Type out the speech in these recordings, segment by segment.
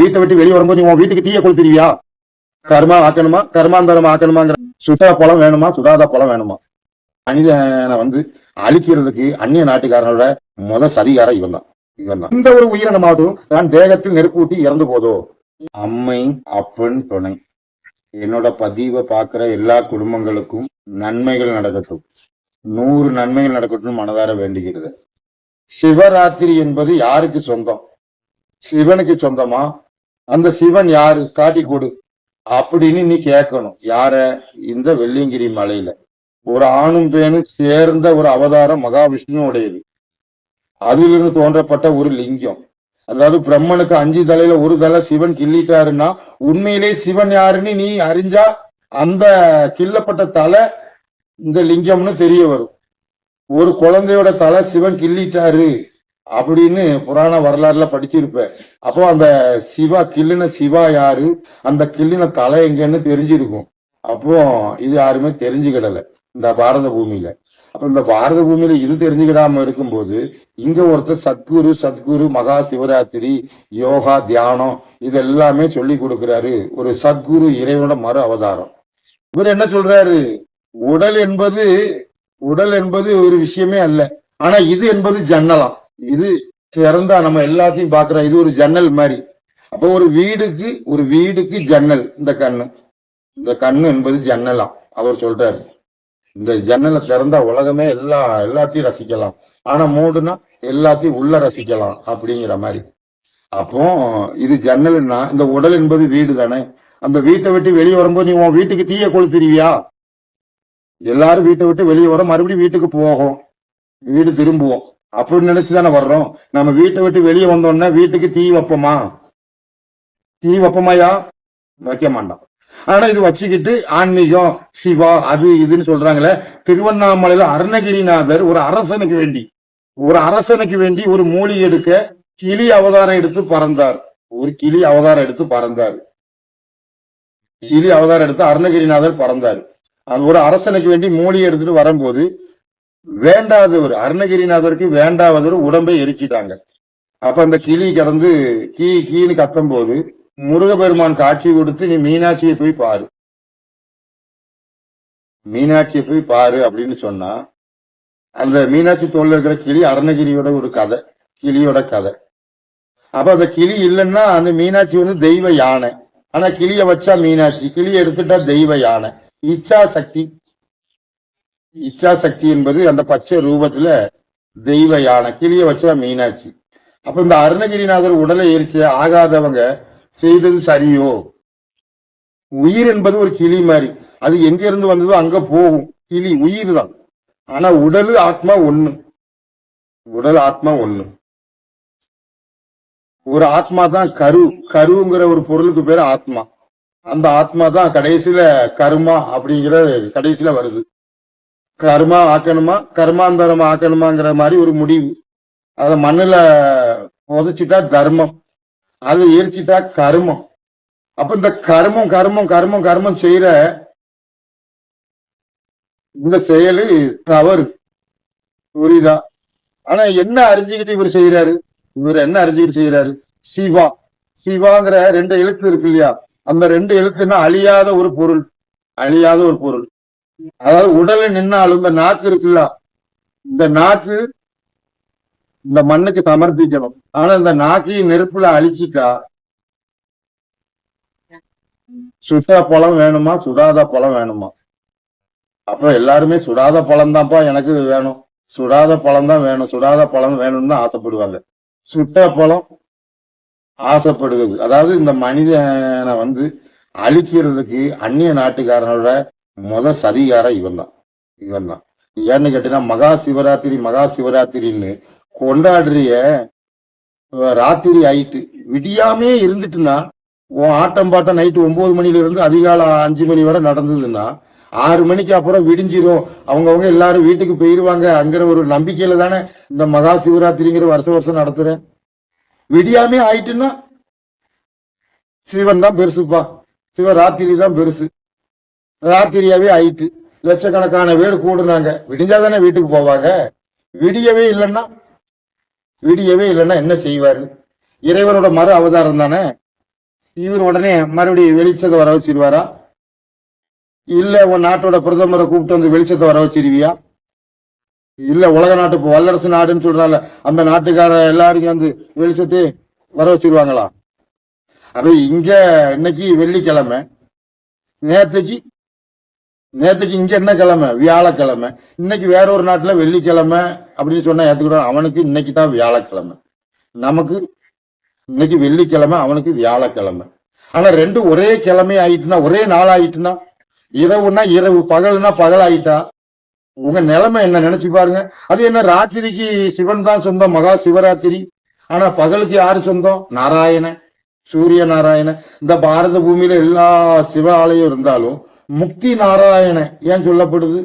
வீட்டை விட்டு வெளியே வரும்போது உன் வீட்டுக்கு தீய கொளுத்துருவியா கர்மா ஆக்கணுமா? கர்மாந்தரம் ஆக்கணுமாங்கிற சுதா பழம் வேணுமா? சுதாதா பழம் வேணுமா? மனிதனை வந்து அழிக்கிறதுக்கு அந்நிய நாட்டுக்காரனோட முதல் சதிகாரம் இவன் தான் இவன் தான் இந்த ஒரு உயிரினமாகட்டும் நான் தேகத்தில் நெருப்பு ஊட்டி இறந்து போதோ? அம்மை அப்பன் துணை. என்னோட பதிவை பார்க்கிற எல்லா குடும்பங்களுக்கும் நன்மைகள் நடக்கட்டும். நூறு நன்மைகள் நடக்கட்டும் மனதார வேண்டுகிறது சிவராத்திரி என்பது யாருக்கு சொந்தம்? சிவனுக்கு சொந்தமா? அந்த சிவன் யாரு? காட்டி கொடு. அப்படின்னு நீ கேட்கணும். யார? இந்த வெள்ளியங்கிரி மலையில. ஒரு ஆணும் பேணும் சேர்ந்த ஒரு அவதாரம் மகாவிஷ்ணுவுடையது. அதிலிருந்து தோன்றப்பட்ட ஒரு லிங்கம். அதாவது பிரம்மனுக்கு அஞ்சு தலையில ஒரு தலை சிவன் கிள்ளிட்டாருன்னா உண்மையிலே சிவன் யாருன்னு நீ அறிஞ்சா அந்த கிள்ளப்பட்ட தலை இந்த லிங்கம்னு தெரிய வரும். ஒரு குழந்தையோட தலை சிவன் கிள்ளிட்டாரு. அப்படின்னு புராண வரலாறுல படிச்சிருப்ப அப்போ அந்த சிவா கிள்ளின சிவா யாரு? அந்த கிள்ளின தலை எங்கன்னு தெரிஞ்சிருக்கும். அப்போ இது யாருமே தெரிஞ்சுக்கிடல இந்த பாரத பூமியில. அப்ப இந்த பாரத பூமியில இது தெரிஞ்சுக்கிடாம இருக்கும்போது இங்க ஒருத்தர் சத்குரு சத்குரு மகா சிவராத்திரி யோகா தியானம் இது எல்லாமே சொல்லி கொடுக்கிறாரு. ஒரு சத்குரு இறைவனோட மறு அவதாரம். இவர் என்ன சொல்றாரு? உடல் என்பது உடல் என்பது ஒரு விஷயமே அல்ல. ஆனா இது என்பது ஜன்னலாம். இது திறந்தா நம்ம எல்லாத்தையும் பாக்குறோம் இது ஒரு ஜன்னல் மாதிரி. அப்போ ஒரு வீடுக்கு ஒரு வீடுக்கு ஜன்னல் இந்த கண்ணு. இந்த கண்ணு என்பது ஜன்னலாம் அவர் சொல்றாரு. இந்த ஜன்னலை திறந்தா உலகமே எல்லா எல்லாத்தையும் ரசிக்கலாம். ஆனா மூடுனா எல்லாத்தையும் உள்ள ரசிக்கலாம் அப்படிங்கிற மாதிரி. அப்போ இது ஜன்னல்னா இந்த உடல் என்பது வீடு தானே. அந்த வீட்டை விட்டு வெளியே வரும்போது நீ உன் வீட்டுக்கு தீய கொளுத்துருவியா எல்லாரும் வீட்டை விட்டு வெளியே வர மறுபடியும் வீட்டுக்கு போகும். வீடு திரும்புவோம் அப்படின்னு நினைச்சு தானே வர்றோம். நம்ம வீட்டை விட்டு வெளியே வந்தோம்னா வீட்டுக்கு தீ வைப்போமா? தீ வைப்போமாயா? வைக்க மாட்டோம். ஆனா இது வச்சுக்கிட்டு ஆன்மீகம் சிவா அது இதுன்னு சொல்றாங்களே திருவண்ணாமலையில அருணகிரிநாதர் ஒரு அரசனுக்கு வேண்டி ஒரு அரசனுக்கு வேண்டி ஒரு மூலி எடுக்க கிளி அவதாரம் எடுத்து பறந்தார். ஒரு கிளி அவதாரம் எடுத்து பறந்தார். கிளி அவதாரம் எடுத்து அருணகிரிநாதர் பறந்தார். அது ஒரு அரசனுக்கு வேண்டி மூலிகை எடுத்துட்டு வரும்போது வேண்டாதவர் அருணகிரிநாதருக்கு வேண்டாதவர் உடம்பை எரிச்சிட்டாங்க. அப்ப அந்த கிளி கடந்து கீ கீன்னு கத்தும் போது முருகபெருமான் காட்சி கொடுத்து நீ மீனாட்சியை போய் பாரு. மீனாட்சியை போய் பாரு அப்படின்னு சொன்னா அந்த மீனாட்சி தோல்ல இருக்கிற கிளி அருணகிரியோட ஒரு கதை கிளியோட கதை. அப்ப அந்த கிளி இல்லைன்னா அந்த மீனாட்சி வந்து தெய்வ யானை. ஆனா கிளிய வச்சா மீனாட்சி கிளியை எடுத்துட்டா தெய்வ யானை. இச்சா சக்தி. இச்சா சக்தி என்பது அந்த பச்சை ரூபத்துல தெய்வ யானை கிளிய வச்சா மீனாட்சி. அப்ப இந்த அருணகிரிநாதர் உடலை எரிச்ச ஆகாதவங்க செய்தது சரியோ? உயிர் என்பது ஒரு கிளி மாதிரி. அது எங்க இருந்து வந்ததோ அங்க போகும். கிளி உயிர் தான். ஆனா உடல் ஆத்மா ஒண்ணு. உடல் ஆத்மா ஒண்ணு. ஒரு ஆத்மா தான் கரு. கருங்கிற ஒரு பொருளுக்கு பேரு ஆத்மா. அந்த ஆத்மா தான் கடைசியில கருமா அப்படிங்கிற கடைசியில வருது. கர்மா ஆக்கணுமா? கர்மாந்தரமா ஆக்கணுமாங்கிற மாதிரி ஒரு முடிவு. அத மண்ணுல புதைச்சிட்டா தர்மம். அதை எரிச்சிட்டா கர்மம். அப்ப இந்த கர்மம் கர்மம் கர்மம் கர்மம் செய்யற இந்த செயலு தவறு. புரியுதா? ஆனா என்ன அறிஞ்சுக்கிட்டு இவர் செய்யறாரு இவர் என்ன அறிஞ்சுக்கிட்டு செய்யறாரு சிவா. சிவாங்கிற ரெண்டு எழுத்து இருக்கு இல்லையா? அந்த ரெண்டு எழுத்துன்னா அழியாத ஒரு பொருள். அழியாத ஒரு பொருள். அதாவது உடலை நின்னாலும் இந்த நாக்கு இருக்குல்ல? இந்த நாக்கு இந்த மண்ணுக்கு சமர்ப்பிக்கணும். ஆனா இந்த நாக்கையும் நெருப்புல அழிச்சிட்டா சுட்டா பழம் வேணுமா? சுடாத பழம் வேணுமா? அப்ப எல்லாருமே சுடாத பழம் தான்ப்பா எனக்கு வேணும். சுடாத பழம் தான் வேணும். சுடாத பழம் வேணும்னு தான் ஆசைப்படுவாங்க. சுட்ட பழம் ஆசைப்படுகிறது. அதாவது இந்த மனிதனை வந்து அழிக்கிறதுக்கு அந்நிய நாட்டுக்காரனோட முத சதிகாரம் இவன் தான் இவன் தான் ஏன்னு கேட்டீங்கன்னா மகா சிவராத்திரி மகா சிவராத்திரின்னு கொண்டாடுறிய ராத்திரி ஆயிட்டு. விடியாமே இருந்துட்டுன்னா உன் ஆட்டம் பாட்டம் நைட்டு ஒன்பது மணில இருந்து அதிகாலை அஞ்சு மணி வரை நடந்ததுன்னா ஆறு மணிக்கு அப்புறம் விடிஞ்சிரும். அவங்கவுங்க எல்லாரும் வீட்டுக்கு போயிருவாங்க. அங்கிற ஒரு நம்பிக்கையில தானே இந்த மகா சிவராத்திரிங்கிற வருஷம் வருஷம் நடத்துறேன். விடியாமே ஆயிட்டுன்னா சிவன் தான் பெருசுப்பா. சிவராத்திரி தான் பெருசு. ராத்திரியாவே ஆயிட்டு. லட்சக்கணக்கான பேர் கூடுனாங்க விடிஞ்சாதானே வீட்டுக்கு போவாங்க? விடியவே இல்லைன்னா? விடியவே இல்லைன்னா என்ன செய்வாரு? இறைவனோட மறு அவதாரம் தானே? இவர் உடனே மறுபடியும் வெளிச்சத்தை வர வச்சிருவாரா? இல்ல உன் நாட்டோட பிரதமரை கூப்பிட்டு வந்து வெளிச்சத்தை வர வச்சிருவியா? இல்ல உலக நாட்டு இப்போ வல்லரசு நாடுன்னு சொல்றால அந்த நாட்டுக்கார எல்லாரும் வந்து வெளிச்சத்தை வர வச்சிருவாங்களா? அப்ப இங்க இன்னைக்கு வெள்ளிக்கிழமை. நேற்றுக்கு நேற்றுக்கு இங்க என்ன கிழமை? வியாழக்கிழமை. இன்னைக்கு வேற ஒரு நாட்டுல வெள்ளிக்கிழமை அப்படின்னு சொன்னா ஏத்துக்கிட்டோம். அவனுக்கு இன்னைக்கு தான் வியாழக்கிழமை. நமக்கு இன்னைக்கு வெள்ளிக்கிழமை அவனுக்கு வியாழக்கிழமை. ஆனா ரெண்டும் ஒரே கிழமை ஆயிட்டுனா ஒரே நாள் ஆயிட்டுனா இரவுனா இரவு பகல்னா பகல் ஆயிட்டா உங்க நிலைமை என்ன நினைச்சு பாருங்க. அது என்ன ராத்திரிக்கு சிவன் தான் சொந்தம் மகா சிவராத்திரி. ஆனா பகலுக்கு யாரு சொந்தம்? நாராயண சூரிய நாராயண இந்த பாரத பூமியில எல்லா சிவ ஆலயம் இருந்தாலும் முக்தி நாராயண ஏன் சொல்லப்படுது?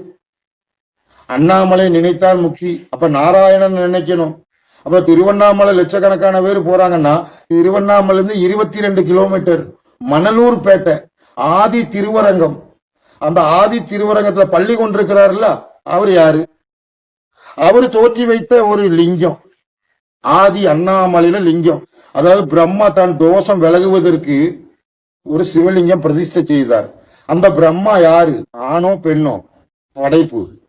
அண்ணாமலை நினைத்தால் முக்தி அப்ப நாராயணன் நினைக்கணும். அப்ப திருவண்ணாமலை லட்சக்கணக்கான பேர் போறாங்கன்னா திருவண்ணாமலை இருந்து இருபத்தி ரெண்டு கிலோமீட்டர் மணலூர் பேட்டை ஆதி திருவரங்கம். அந்த ஆதி திருவரங்கத்துல பள்ளி கொண்டிருக்கிறாருல்ல அவர் யாரு? அவர் தோற்றி வைத்த ஒரு லிங்கம். ஆதி அண்ணாமலையில லிங்கம். அதாவது பிரம்மா தன் தோஷம் விலகுவதற்கு ஒரு சிவலிங்கம் பிரதிஷ்டை செய்தார். அந்த பிரம்மா யாரு? ஆணோ பெண்ணோ? படைப்பு.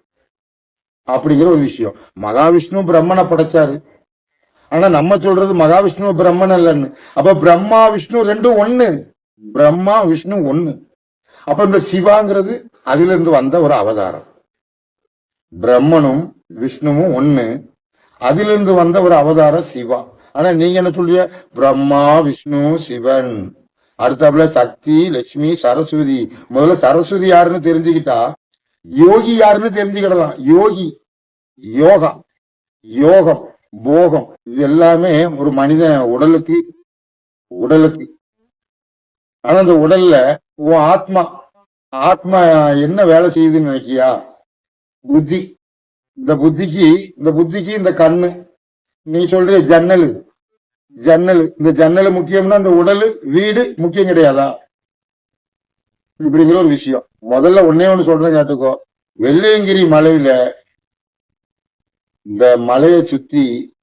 அப்படிங்கிற ஒரு விஷயம். மகாவிஷ்ணு பிரம்மனை படைச்சாரு. ஆனா நம்ம சொல்றது மகாவிஷ்ணு பிரம்மன் இல்லைன்னு அப்ப பிரம்மா விஷ்ணு ரெண்டும் ஒண்ணு. பிரம்மா விஷ்ணு ஒண்ணு. அப்ப இந்த சிவாங்கிறது அதுல இருந்து வந்த ஒரு அவதாரம். பிரம்மனும் விஷ்ணுவும் ஒண்ணு. அதுல இருந்து வந்த ஒரு அவதாரம் சிவா. ஆனா நீங்க என்ன சொல்லிய பிரம்மா விஷ்ணு சிவன். அடுத்தாப்புல சக்தி லட்சுமி சரஸ்வதி. முதல்ல சரஸ்வதி யாருன்னு தெரிஞ்சுக்கிட்டா யோகி யாருன்னு தெரிஞ்சுக்கிடலாம். யோகி யோகா யோகம் போகம். இது எல்லாமே ஒரு மனித உடலுக்கு உடலுக்கு. ஆனா அந்த உடல்ல உன் ஆத்மா ஆத்மா என்ன வேலை செய்யுதுன்னு நினைக்கியா புத்தி. இந்த புத்திக்கு இந்த புத்திக்கு இந்த கண்ணு. நீ சொல்ற ஜன்னல். ஜன்னல் இந்த ஜன்னல் முக்கியம்னா இந்த உடல் வீடு முக்கியம் கிடையாதா? இப்படிங்கிற ஒரு விஷயம். முதல்ல ஒன்னே ஒண்ணு சொல்றேன் கேட்டுக்கோ. வெள்ளையங்கிரி மலையில இந்த மலையை சுத்தி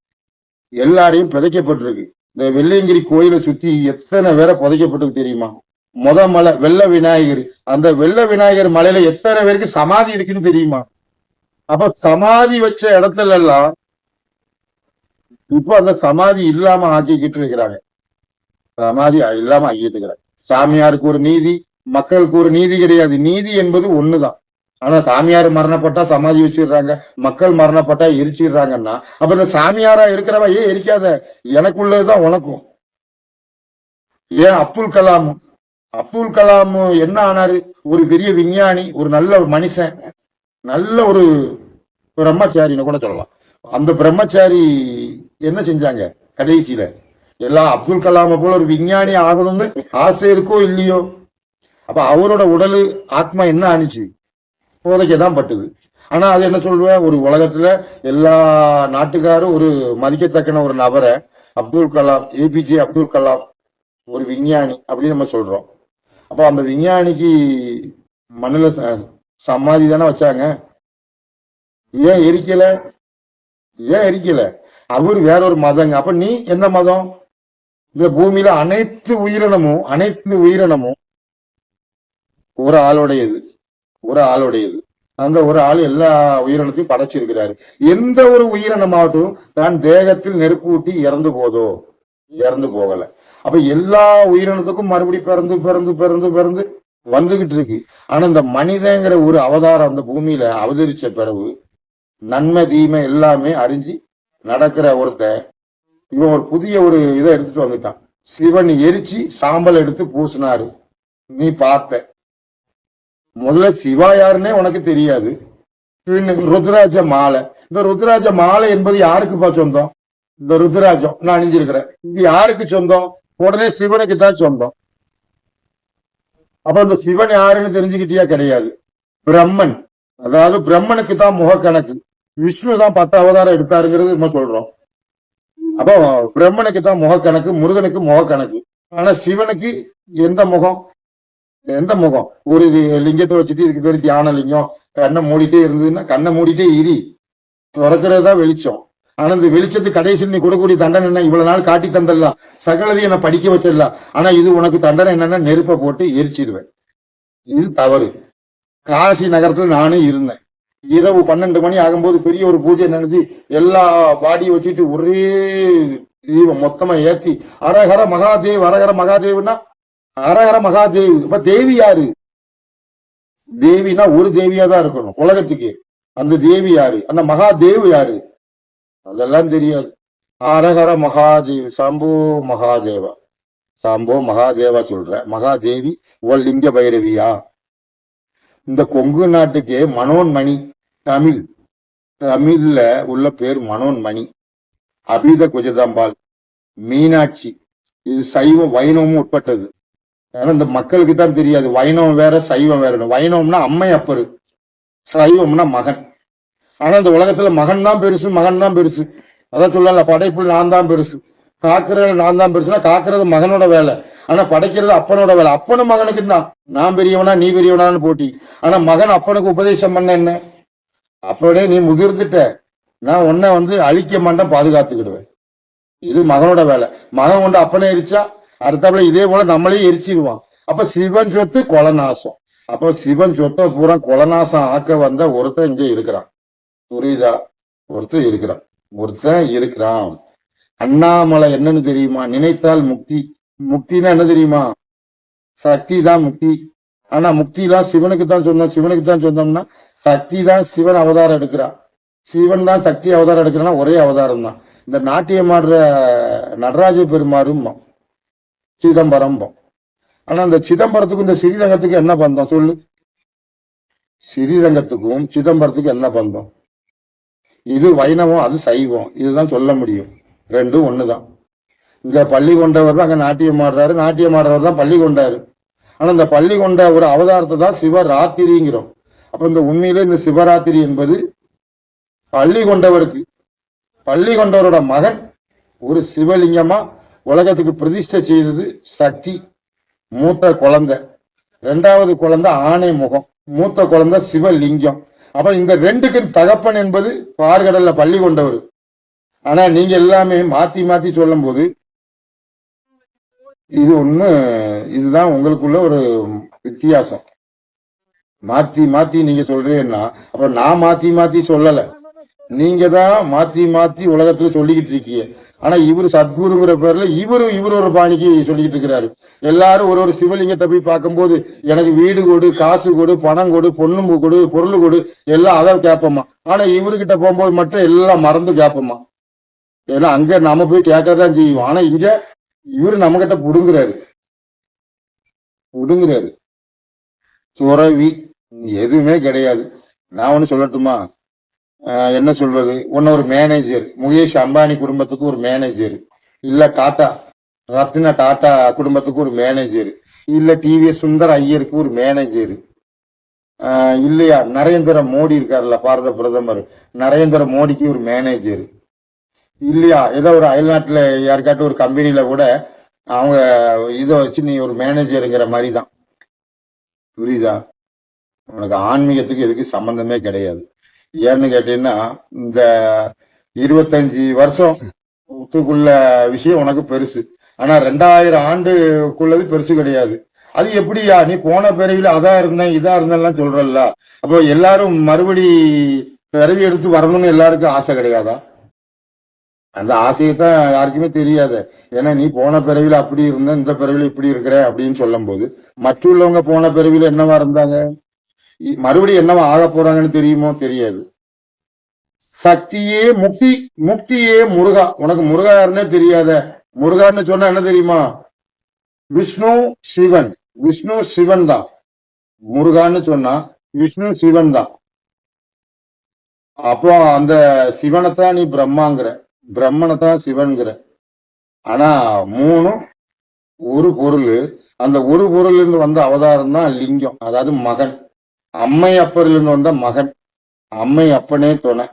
எல்லாரையும் புதைக்கப்பட்டிருக்கு. இந்த வெள்ளையங்கிரி கோயிலை சுத்தி எத்தனை பேரை புதைக்கப்பட்டிருக்கு தெரியுமா? முத மலை வெள்ள விநாயகர். அந்த வெள்ள விநாயகர் மலையில எத்தனை பேருக்கு சமாதி இருக்குன்னு தெரியுமா? அப்ப சமாதி வச்ச இடத்துல எல்லாம் இப்ப அந்த சமாதி இல்லாம ஆக்கிக்கிட்டு இருக்கிறாங்க. சமாதி இல்லாம ஆக்கிட்டு இருக்கிறாங்க. சாமியாருக்கு ஒரு நீதி மக்களுக்கு ஒரு நீதி கிடையாது. நீதி என்பது ஒண்ணுதான். ஆனா சாமியார் மரணப்பட்டா சமாதி வச்சிடுறாங்க. மக்கள் மரணப்பட்டா எரிச்சிடுறாங்கன்னா அப்ப இந்த சாமியாரா இருக்கிறவ ஏன் எரிக்காத? எனக்குள்ளதுதான் உனக்கும் ஏன் அப்துல் கலாம்? அப்துல் கலாம் என்ன ஆனாரு? ஒரு பெரிய விஞ்ஞானி ஒரு நல்ல ஒரு மனுஷன் நல்ல ஒரு பிரம்மச்சாரின்னு கூட சொல்லலாம். அந்த பிரம்மச்சாரி என்ன செஞ்சாங்க? கடைசியில எல்லாம் அப்துல் கலாம போல ஒரு விஞ்ஞானி ஆகணும்னு ஆசை இருக்கோ இல்லையோ? அப்ப அவரோட உடலு ஆத்மா என்ன ஆணுச்சு? போதைக்க தான் பட்டுது. ஆனா அது என்ன சொல்லுவேன் ஒரு உலகத்துல எல்லா நாட்டுக்காரும் ஒரு மதிக்கத்தக்கன ஒரு நபரை அப்துல் கலாம் ஏபிஜே அப்துல் கலாம் ஒரு விஞ்ஞானி அப்படின்னு நம்ம சொல்றோம். அப்போ அந்த விஞ்ஞானிக்கு மண்ணுல சமாதி தானே வச்சாங்க? ஏன் எரிக்கல? ஏன் எரிக்கல? அவர் வேற ஒரு மதங்க அப்ப நீ எந்த மதம்? இந்த பூமியில அனைத்து உயிரினமும் அனைத்து உயிரினமும் ஒரு ஆளுடையது. ஒரு ஆளுடையது. அந்த ஒரு ஆள் எல்லா உயிரினத்தையும் படைச்சிருக்கிறாரு. எந்த ஒரு உயிரினமாகட்டும் தான் தேகத்தில் நெருப்பு ஊட்டி இறந்து போதோ இறந்து போகல. அப்ப எல்லா உயிரினத்துக்கும் மறுபடி பிறந்து பிறந்து பிறந்து பிறந்து வந்துகிட்டு இருக்கு. ஆனா இந்த மனிதங்கிற ஒரு அவதாரம் அந்த பூமியில அவதரிச்ச பிறகு நன்மை தீமை எல்லாமே அறிஞ்சு நடக்கிற ஒருத்தன் இவன் ஒரு புதிய ஒரு இதை எடுத்துட்டு வந்துட்டான். சிவன் எரிச்சு சாம்பல் எடுத்து பூசினாரு. நீ பார்த்த. முதல்ல சிவா யாருன்னே உனக்கு தெரியாது. ருத்ராஜ மாலை. இந்த ருத்ராஜ மாலை என்பது யாருக்குப்பா சொந்தம்? இந்த ருத்ராஜம் நான் அணிஞ்சிருக்கிறேன். இது யாருக்கு சொந்தம்? உடனே சிவனுக்கு தான் சொந்தம். அப்ப இந்த சிவன் யாருன்னு தெரிஞ்சுக்கிட்டியா கிடையாது. பிரம்மன். அதாவது பிரம்மனுக்கு தான் முகக்கணக்கு விஷ்ணு தான் பத்து அவதாரம் எடுத்தாருங்கிறது நம்ம சொல்றோம். அப்போ பிரம்மனுக்கு தான் முகக்கணக்கு முருகனுக்கு முகக்கணக்கு ஆனா சிவனுக்கு எந்த முகம்? எந்த முகம்? ஒரு இது லிங்கத்தை வச்சுட்டு இதுக்கு பேர் தியான லிங்கம். கண்ணை மூடிட்டே இருந்ததுன்னா கண்ணை மூடிட்டே இரி. திறக்கிறது தான் வெளிச்சம். ஆனா இந்த வெளிச்சத்து கடைசி நீ கொடுக்கக்கூடிய தண்டனை என்ன? இவ்வளவு நாள் காட்டி தந்துடலாம். சகலதையும் என்ன படிக்க வச்சிடலாம். ஆனா இது உனக்கு தண்டனை என்னன்னா நெருப்பை போட்டு எரிச்சிருவேன். இது தவறு. காசி நகரத்துல நானும் இருந்தேன். இரவு பன்னெண்டு மணி ஆகும்போது பெரிய ஒரு பூஜை நினைச்சு எல்லா பாடியும் வச்சுட்டு ஒரே தீபம் மொத்தமா ஏத்தி அரகர மகாதேவ் அரகர மகாதேவ்னா அரகர மகாதேவ். இப்ப தேவி யாரு? தேவினா ஒரு தேவியா தான் இருக்கணும் உலகத்துக்கு. அந்த தேவி யாரு? அந்த மகாதேவ் யாரு? அதெல்லாம் தெரியாது. அரகர மகாதேவி சம்போ மகாதேவா? சம்போ மகாதேவா சொல்ற. மகாதேவி உள் லிங்க பைரவியா? இந்த கொங்கு நாட்டுக்கு மனோன்மணி தமிழ் தமிழ்ல உள்ள பேர் மனோன்மணி அபித குஜதம்பாள் மீனாட்சி. இது சைவம் வைணவமும் உட்பட்டது. ஆனா இந்த மக்களுக்கு தான் தெரியாது. வைணவம் வேற சைவம் வேற வைணவம்னா அம்மை அப்பரு. சைவம்னா மகன். ஆனா இந்த உலகத்துல மகன் தான் பெருசு மகன் தான் பெருசு. அதான் சொல்லல படைப்பு நான் தான் பெருசு. காக்குறது நான் தான் பெருசுனா காக்குறது மகனோட வேலை. ஆனா படைக்கிறது அப்பனோட வேலை. அப்பனும் மகனுக்கு தான் நான் பெரியவனா நீ பெரியவனான்னு போட்டி. ஆனா மகன் அப்பனுக்கு உபதேசம் பண்ண என்ன? அப்படியே நீ முகிர்ந்துட்ட நான் உன்னை வந்து அழிக்க மாட்டேன் பாதுகாத்துக்கிடுவேன். இது மகனோட வேலை. மகன் கொண்டு அப்பனை எரிச்சா அடுத்தாப்புல இதே போல நம்மளையும் எரிச்சிடுவான். அப்ப சிவன் சொத்து கொலநாசம். அப்ப சிவன் சொத்தை பூரா கொலநாசம் ஆக்க வந்த ஒருத்தன் இங்க இருக்கிறான். புரியுதா? ஒருத்தன் இருக்கிறான். ஒருத்தன் இருக்கிறான். அண்ணாமலை என்னன்னு தெரியுமா? நினைத்தால் முக்தி. முக்தினா என்ன தெரியுமா? சக்தி தான் முக்தி. ஆனா முக்திலாம் சிவனுக்கு தான் சொன்னோம். சிவனுக்கு தான் சொன்னோம்னா சக்தி தான் சிவன் அவதாரம் எடுக்கிறான் சிவன் தான் சக்தி அவதாரம் எடுக்கிறான்னா ஒரே அவதாரம் தான் இந்த நாட்டியம் ஆடுற நடராஜ பெருமாறும் சிதம்பரம் ஆனா இந்த சிதம்பரத்துக்கும் இந்த ஸ்ரீரங்கத்துக்கும் என்ன பந்தம்? சொல்லு. ஸ்ரீரங்கத்துக்கும் சிதம்பரத்துக்கும் என்ன பந்தம்? இது வைணவம் அது சைவம். இதுதான் சொல்ல முடியும். ரெண்டும் ஒன்று தான் இங்கே பள்ளி கொண்டவர் தான் அங்கே நாட்டியம் ஆடுறாரு. நாட்டியம் ஆடுறவர் தான் பள்ளி கொண்டாரு. ஆனால் இந்த பள்ளி கொண்ட ஒரு அவதாரத்தை தான் சிவராத்திரிங்கிறோம். அப்போ இந்த உண்மையிலே இந்த சிவராத்திரி என்பது பள்ளி கொண்டவருக்கு பள்ளி கொண்டவரோட மகன் ஒரு சிவலிங்கமா உலகத்துக்கு பிரதிஷ்டை செய்தது சக்தி மூத்த குழந்தை. ரெண்டாவது குழந்தை ஆணை முகம் மூத்த குழந்தை சிவலிங்கம். அப்ப இந்த ரெண்டுக்கும் தகப்பன் என்பது பார்கடல்ல பள்ளி கொண்டவர். ஆனா நீங்க எல்லாமே மாத்தி மாத்தி சொல்லும் போது இது ஒண்ணு இதுதான் உங்களுக்குள்ள ஒரு வித்தியாசம். மாத்தி மாத்தி நீங்க சொல்றீங்கன்னா அப்ப நான் மாத்தி மாத்தி சொல்லல. நீங்க தான் மாத்தி மாத்தி உலகத்துல சொல்லிக்கிட்டு இருக்கீங்க. ஆனா இவரு சத்குருங்கிற பேர்ல இவரு இவரு ஒரு பாணிக்கு சொல்லிக்கிட்டு இருக்கிறாரு. எல்லாரும் ஒரு ஒரு சிவலிங்கத்தை போய் பார்க்கும்போது எனக்கு வீடு கொடு காசு கொடு பணம் கொடு பொண்ணு கொடு பொருள் கொடு எல்லாம் அதை கேட்போமா ஆனா இவருகிட்ட போகும்போது மட்டும் எல்லாம் மறந்து கேட்போமா ஏன்னா அங்க நாம போய் கேட்கதான் செய்வோம் ஆனா இங்க இவரு நம்ம கிட்ட புடுங்குறாரு. புடுங்குறாரு. துறவி எதுவுமே கிடையாது. நான் ஒண்ணு சொல்லட்டுமா? ஆஹ் என்ன சொல்றது? ஒன்னு ஒரு மேனேஜர் முகேஷ் அம்பானி குடும்பத்துக்கு ஒரு மேனேஜர் இல்ல டாடா ரத்னா டாடா குடும்பத்துக்கு ஒரு மேனேஜர் இல்ல டிவிஎஸ் சுந்தர் ஐயருக்கு ஒரு மேனேஜர் ஆஹ் இல்லையா? நரேந்திர மோடி இருக்காருல்ல பாரத பிரதமர். நரேந்திர மோடிக்கு ஒரு மேனேஜர் இல்லையா? ஏதோ ஒரு அயல்நாட்டில் யாருக்காட்டும் ஒரு கம்பெனியில் கூட அவங்க இதை வச்சு நீ ஒரு மேனேஜருங்கிற மாதிரி தான் புரியுதா? உனக்கு ஆன்மீகத்துக்கு எதுக்கு சம்பந்தமே கிடையாது. ஏன்னு கேட்டீங்கன்னா இந்த இருபத்தஞ்சி வருஷத்துக்குள்ள விஷயம் உனக்கு பெருசு. ஆனா ரெண்டாயிரம் ஆண்டுக்குள்ளது பெருசு கிடையாது. அது எப்படியா? நீ போன பிறவில அதான் இருந்தேன் இதா இருந்தேன்லாம் சொல்றல்ல. அப்போ எல்லாரும் மறுபடி பிறவி எடுத்து வரணும்னு எல்லாருக்கும் ஆசை கிடையாதா? அந்த ஆசையை தான் யாருக்குமே தெரியாது. ஏன்னா நீ போன பிறவில அப்படி இருந்த இந்த பிறவில இப்படி இருக்கிற அப்படின்னு சொல்லும் போது மற்றுள்ளவங்க போன பிறவில என்னவா இருந்தாங்க? மறுபடியும் என்னவா ஆக போறாங்கன்னு தெரியுமோ? தெரியாது. சக்தியே முக்தி முக்தியே முருகா. உனக்கு முருகா யாருன்னே தெரியாத. முருகான்னு சொன்னா என்ன தெரியுமா? விஷ்ணு சிவன். விஷ்ணு சிவன் தான். முருகான்னு சொன்னா விஷ்ணு சிவன் தான். அப்போ அந்த சிவனைத்தான் நீ பிரம்மாங்கிற. பிரம்மனை தான் சிவன்கிற. ஆனா மூணும் ஒரு பொருள். அந்த ஒரு பொருள் இருந்து வந்த அவதாரம் தான் லிங்கம். அதாவது மகன். அம்மை அப்பரிலிருந்து வந்த மகன். அம்மை அப்பனே துணை